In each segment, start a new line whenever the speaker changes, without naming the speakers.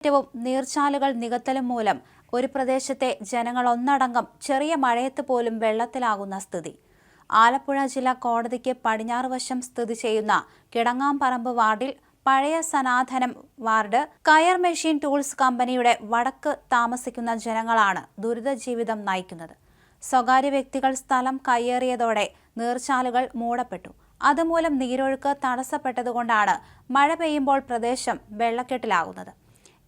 ഏറ്റവും നീർച്ചാലുകൾ നികത്തലും മൂലം ഒരു പ്രദേശത്തെ ജനങ്ങൾ ഒന്നടങ്കം ചെറിയ മഴയത്ത് പോലും വെള്ളത്തിലാകുന്ന സ്ഥിതി. ആലപ്പുഴ ജില്ലാ കോടതിക്ക് പടിഞ്ഞാറ് വശം സ്ഥിതി ചെയ്യുന്ന കിടങ്ങാംപറമ്പ് വാർഡിൽ പഴയ സനാതനം വാർഡ് കയർ മെഷീൻ ടൂൾസ് കമ്പനിയുടെ വടക്ക് താമസിക്കുന്ന ജനങ്ങളാണ് ദുരിത ജീവിതം നയിക്കുന്നത്. സ്വകാര്യ വ്യക്തികൾ സ്ഥലം കയ്യേറിയതോടെ നീർച്ചാലുകൾ മൂടപ്പെട്ടു. അതുമൂലം നീരൊഴുക്ക് തടസ്സപ്പെട്ടതുകൊണ്ടാണ് മഴ പെയ്യുമ്പോൾ പ്രദേശം വെള്ളക്കെട്ടിലാകുന്നത്.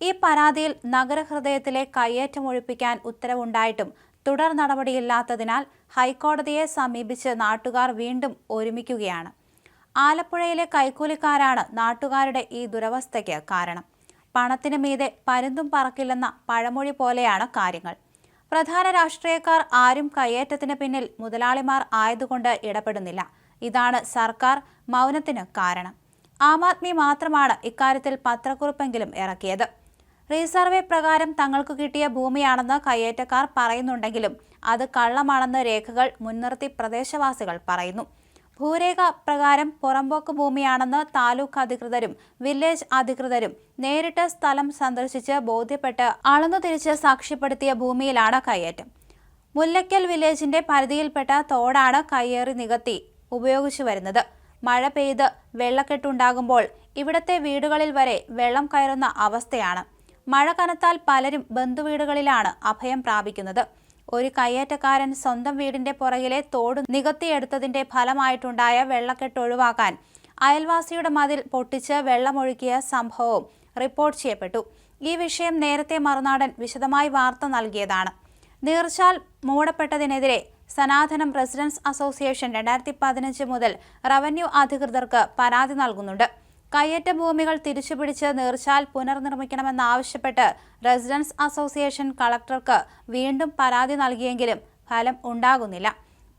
ഈ പരാതിയിൽ നഗരഹൃദയത്തിലെ കയ്യേറ്റം ഒഴിപ്പിക്കാൻ ഉത്തരവുണ്ടായിട്ടും തുടർ നടപടിയില്ലാത്തതിനാൽ ഹൈക്കോടതിയെ സമീപിച്ച് നാട്ടുകാർ വീണ്ടും ഒരുമിക്കുകയാണ്. ആലപ്പുഴയിലെ കൈക്കൂലിക്കാരാണ് നാട്ടുകാരുടെ ഈ ദുരവസ്ഥയ്ക്ക് കാരണം. പണത്തിന് മീതെ പരുന്തും പറക്കില്ലെന്ന പഴമൊഴി പോലെയാണ് കാര്യങ്ങൾ. പ്രധാന രാഷ്ട്രീയക്കാർ ആരും കയ്യേറ്റത്തിന് പിന്നിൽ മുതലാളിമാർ ആയതുകൊണ്ട് ഇടപെടുന്നില്ല. ഇതാണ് സർക്കാർ മൗനത്തിന് കാരണം. ആം ആദ്മി മാത്രമാണ് ഇക്കാര്യത്തിൽ പത്രക്കുറിപ്പെങ്കിലും ഇറക്കിയത്. റീസർവേ പ്രകാരം തങ്ങൾക്ക് കിട്ടിയ ഭൂമിയാണെന്ന് കയ്യേറ്റക്കാർ പറയുന്നുണ്ടെങ്കിലും അത് കള്ളമാണെന്ന് രേഖകൾ മുൻനിർത്തി പ്രദേശവാസികൾ പറയുന്നു. ഭൂരേഖ പ്രകാരം പുറമ്പോക്ക് ഭൂമിയാണെന്ന് താലൂക്ക് അധികൃതരും വില്ലേജ് അധികൃതരും നേരിട്ട് സ്ഥലം സന്ദർശിച്ച് ബോധ്യപ്പെട്ട് അളന്നു തിരിച്ച് സാക്ഷ്യപ്പെടുത്തിയ ഭൂമിയിലാണ് കയ്യേറ്റം. മുല്ലയ്ക്കൽ വില്ലേജിന്റെ പരിധിയിൽപ്പെട്ട തോടാണ് കയ്യേറി നികത്തി ഉപയോഗിച്ചു വരുന്നത്. മഴ പെയ്ത് വെള്ളക്കെട്ടുണ്ടാകുമ്പോൾ ഇവിടത്തെ വീടുകളിൽ വരെ വെള്ളം കയറുന്ന അവസ്ഥയാണ്. മഴ കനത്താൽ പലരും ബന്ധുവീടുകളിലാണ് അഭയം പ്രാപിക്കുന്നത്. ഒരു കയ്യേറ്റക്കാരൻ സ്വന്തം വീടിന്റെ പുറകിലെ തോട് നികത്തിയെടുത്തതിന്റെ ഫലമായിട്ടുണ്ടായ വെള്ളക്കെട്ട് ഒഴിവാക്കാൻ അയൽവാസിയുടെ മതിൽ പൊട്ടിച്ച് വെള്ളമൊഴുക്കിയ സംഭവവും റിപ്പോർട്ട് ചെയ്യപ്പെട്ടു. ഈ വിഷയം നേരത്തെ മറുനാടൻ വിശദമായി വാർത്ത നൽകിയതാണ്. നീർച്ചാൽ മൂടപ്പെട്ടതിനെതിരെ സനാതനം റെസിഡൻസ് അസോസിയേഷൻ രണ്ടായിരത്തി പതിനഞ്ച് മുതൽ റവന്യൂ അധികൃതർക്ക് പരാതി നൽകുന്നുണ്ട്. കയ്യേറ്റ ഭൂമികൾ തിരിച്ചുപിടിച്ച് നീർച്ചാൽ പുനർനിർമ്മിക്കണമെന്നാവശ്യപ്പെട്ട് റെസിഡൻസ് അസോസിയേഷൻ കളക്ടർക്ക് വീണ്ടും പരാതി നൽകിയെങ്കിലും ഫലം ഉണ്ടാകുന്നില്ല.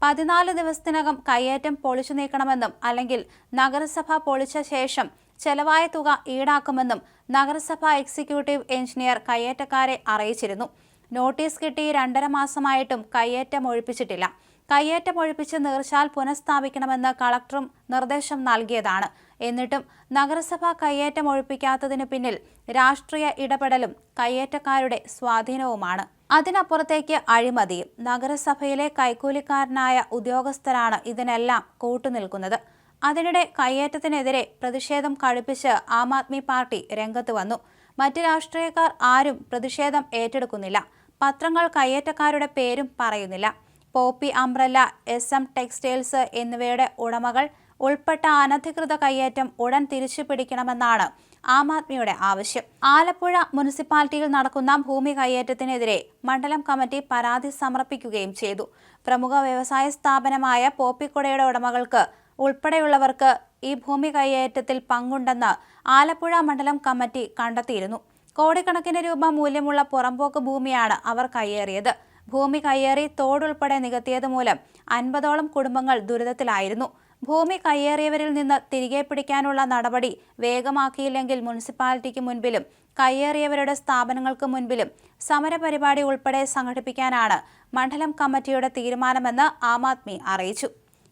പതിനാല് ദിവസത്തിനകം കയ്യേറ്റം പൊളിച്ചു നീക്കണമെന്നും അല്ലെങ്കിൽ നഗരസഭ പൊളിച്ച ശേഷം ചെലവായ തുക ഈടാക്കുമെന്നും നഗരസഭ എക്സിക്യൂട്ടീവ് എഞ്ചിനീയർ കയ്യേറ്റക്കാരെ അറിയിച്ചിരുന്നു. നോട്ടീസ് കിട്ടി രണ്ടര മാസമായിട്ടും കയ്യേറ്റം ഒഴിപ്പിച്ചിട്ടില്ല. കയ്യേറ്റം ഒഴിപ്പിച്ച് നീർച്ചാൽ പുനഃസ്ഥാപിക്കണമെന്ന് കളക്ടറും നിർദ്ദേശം നൽകിയതാണ്. എന്നിട്ടും നഗരസഭ കയ്യേറ്റം ഒഴിപ്പിക്കാത്തതിന് പിന്നിൽ രാഷ്ട്രീയ ഇടപെടലും കയ്യേറ്റക്കാരുടെ സ്വാധീനവുമാണ്. അതിനപ്പുറത്തേക്ക് അഴിമതിയും നഗരസഭയിലെ കൈക്കൂലിക്കാരനായ ഉദ്യോഗസ്ഥരാണ് ഇതിനെല്ലാം കൂട്ടുനിൽക്കുന്നത്. അതിനിടെ കയ്യേറ്റത്തിനെതിരെ പ്രതിഷേധം കടുപ്പിച്ച് ആം ആദ്മി പാർട്ടി രംഗത്ത് വന്നു. മറ്റ് രാഷ്ട്രീയക്കാർ ആരും പ്രതിഷേധം ഏറ്റെടുക്കുന്നില്ല. പത്രങ്ങൾ കയ്യേറ്റക്കാരുടെ പേരും പറയുന്നില്ല. Poppy umbrella S M textiles എന്നിവയുടെ ഉടമകൾ ഉൾപ്പെട്ട അനധികൃത കയ്യേറ്റം ഉടൻ തിരിച്ചു പിടിക്കണമെന്നാണ് ആം ആദ്മിയുടെ ആവശ്യം. ആലപ്പുഴ മുനിസിപ്പാലിറ്റിയിൽ നടക്കുന്ന ഭൂമി കയ്യേറ്റത്തിനെതിരെ മണ്ഡലം കമ്മിറ്റി പരാതി സമർപ്പിക്കുകയും ചെയ്തു. പ്രമുഖ വ്യവസായ സ്ഥാപനമായ പോപ്പിക്കുടയുടെ ഉടമകൾക്ക് ഉൾപ്പെടെയുള്ളവർക്ക് ഈ ഭൂമി കയ്യേറ്റത്തിൽ പങ്കുണ്ടെന്ന് ആലപ്പുഴ മണ്ഡലം കമ്മിറ്റി കണ്ടെത്തിയിരുന്നു. കോടിക്കണക്കിന് രൂപ മൂല്യമുള്ള പുറമ്പോക്ക് ഭൂമിയാണ് അവർ കയ്യേറിയത്. ഭൂമി കയ്യേറി തോടുൾപ്പെടെ നികത്തിയത് മൂലം അൻപതോളം കുടുംബങ്ങൾ ദുരിതത്തിലായിരുന്നു. ഭൂമി കയ്യേറിയവരിൽ നിന്ന് തിരികെ പിടിക്കാനുള്ള നടപടി വേഗമാക്കിയില്ലെങ്കിൽ മുനിസിപ്പാലിറ്റിക്ക് മുൻപിലും കയ്യേറിയവരുടെ സ്ഥാപനങ്ങൾക്ക് മുൻപിലും സമരപരിപാടി ഉൾപ്പെടെ സംഘടിപ്പിക്കാനാണ് മണ്ഡലം കമ്മിറ്റിയുടെ തീരുമാനമെന്ന് ആം ആദ്മി അറിയിച്ചു.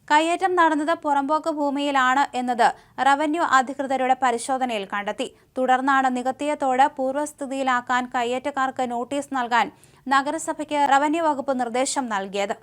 കയ്യേറ്റം നടന്നത് പുറമ്പോക്ക് ഭൂമിയിലാണ് എന്നത് റവന്യൂ അധികൃതരുടെ പരിശോധനയിൽ കണ്ടെത്തി. തുടർന്നാണ് നികത്തിയ തോട് പൂർവസ്ഥിതിയിലാക്കാൻ കയ്യേറ്റക്കാർക്ക് നോട്ടീസ് നൽകാൻ നഗരസഭയ്ക്ക് റവന്യൂ വകുപ്പ് നിർദ്ദേശം നൽകിയത്.